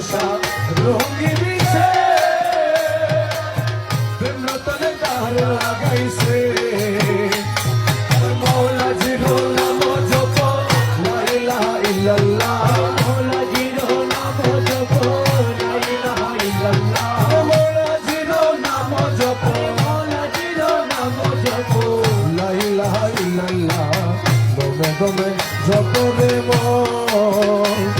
দশা রোগী বিছে প্রেমতলে দাঁড়িয়ে লাগাইছে মৌলা জিরো নাম জপ লা ইলাহা ইল্লাল্লাহ মৌলা জিরো নাম জপ লা ইলাহা ইল্লাল্লাহ মৌলা জিরো নাম জপ মৌলা জিরো নাম জপ লা ইলাহা ইল্লাল্লাহ দমে দমে জপ রে মন লা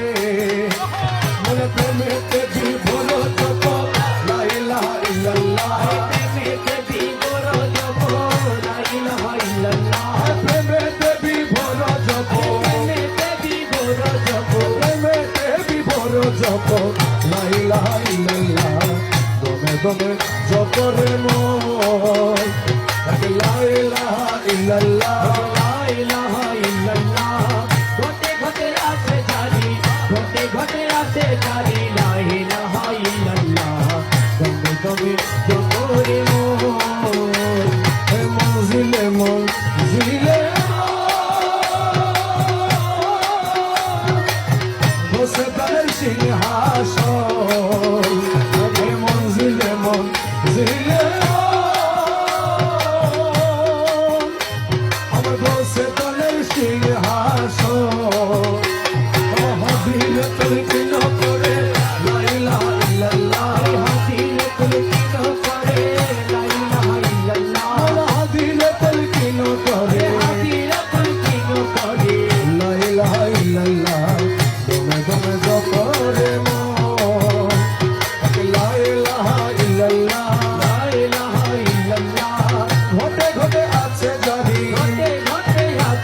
জপ লা ইলাহা ইল্লাল্লাহ দমে দমে জপ রে মন লা ইলাহা ইল্লাল্লাহ লা ইলাহা ইল্লাল্লাহ ঘটে ঘটে আছে জারি, ঘটে ঘটে আছে জারি।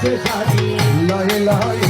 ঘটে লয় আছে